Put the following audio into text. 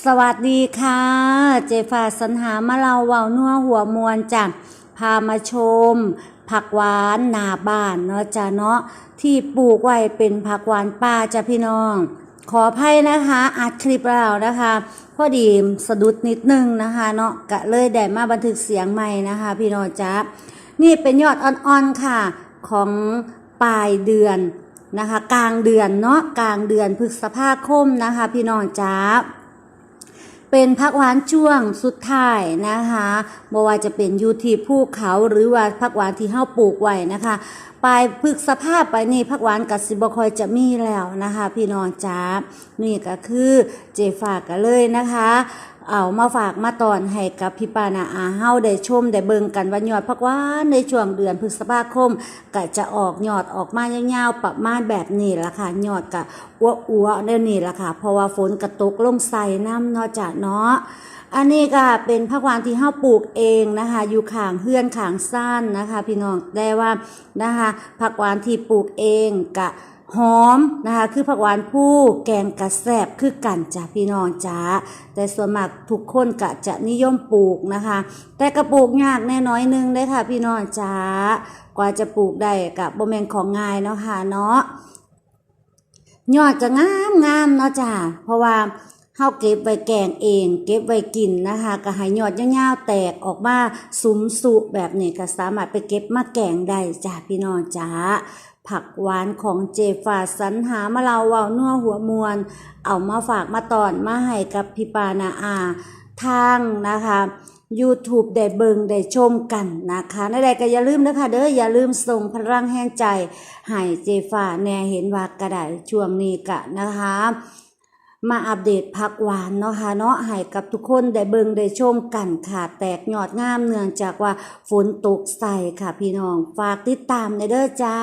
สวัสดีค่ะ เจฟ้าสัญหามาเราเว้านัวหัวมวลจ้ะพามาชม ผักหวานหนาบ้านเนาะจ้ะเนาะที่ปลูกไว้เป็นผักหวานป่าจ้ะพี่น้อง ขออภัยนะคะอัดคลิปเรานะคะพอดีสะดุดนิดนึงนะคะเนาะกะเลยได้มาบันทึกเสียงใหม่นะคะ พี่น้องจ้านี่เป็นยอดอ่อนๆค่ะของปลายเดือนนะคะ กลางเดือนเนาะกลางเดือนพฤษภาคมนะคะ พี่น้องจ้า เป็นพักหวานช่วงสุดท้ายนะคะบ่ว่าจะเป็นยูทีภูเขาหรือว่าพักหวานที่เฮาปลูกไว้นะคะปลายพฤกษภาพไปนี่พักหวานกับสิบคอยจะมีแล้วนะคะ พี่น้องจ้านี่ก็คือเจฝากกันเลยนะคะ เอามาฝากมาตอนให้กับพี่ปานาอาเฮาได้ชมได้เบิ่งกันว่ายอดพักหวานในช่วงเดือนพฤษภาคมก็จะออกยอดออกมายาวๆประมาณแบบนี้ละค่ะยอดก็อ้วๆเดี๋ยนี้ละค่ะ เพราะว่าฝนกระตกลงใส่น้ำเนอกจากเนาะอันนี้ก็เป็นผักหวานที่เฮาปลูกเองนะคะ อยู่ขางเฮือนขางซ่านนะคะ พี่น้องได้ว่านะคะผักหวานที่ปลูกเองกะ หอมนะคะคือผักหวานผู้แกงกระแซบคือกันจ้ะพี่น้องจ้าแต่ส่วนมากทุกคนกะจะนิยมปลูกนะคะ แต่กระปลูกยากแน่น้อยนึงได้ค่ะ พี่น้องจ้ากว่าจะปลูกได้กับบ่แม่นของง่ายเนาะค่ะเนาะยอดจะงามงามเนาะจ้าเพราะว่า เฮาเก็บไว้แกงเอง เก็บไว้กินนะคะก็ให้ยอดย่าวๆแตกออกมาสุมสุแบบนี้ก็สามารถไปเก็บมาแกงได้จ้าพี่น้องจ้าผักหวานของเจฝาสรรหามาเราเว้านัวหัวมวล เอามาฝากมาตอนมาให้กับพี่ปานาอาทางนะคะ YouTube ได้เบิงได้ชมกันนะคะในใดก็อย่าลืมนะคะเด้ออย่าลืมส่งพลังแห่งใจให้เจฟ้าแน่เห็นว่ากระไดช่วงนี้กะนะคะ มาอัปเดตพักหวานเนาะค่ะเนาะให้กับทุกคนได้เบิงได้ชมกันค่ะแตกยอดงามเนื่องจากว่าฝนตกใส่ค่ะพี่น้อง ฝากติดตามในเด้อจ้า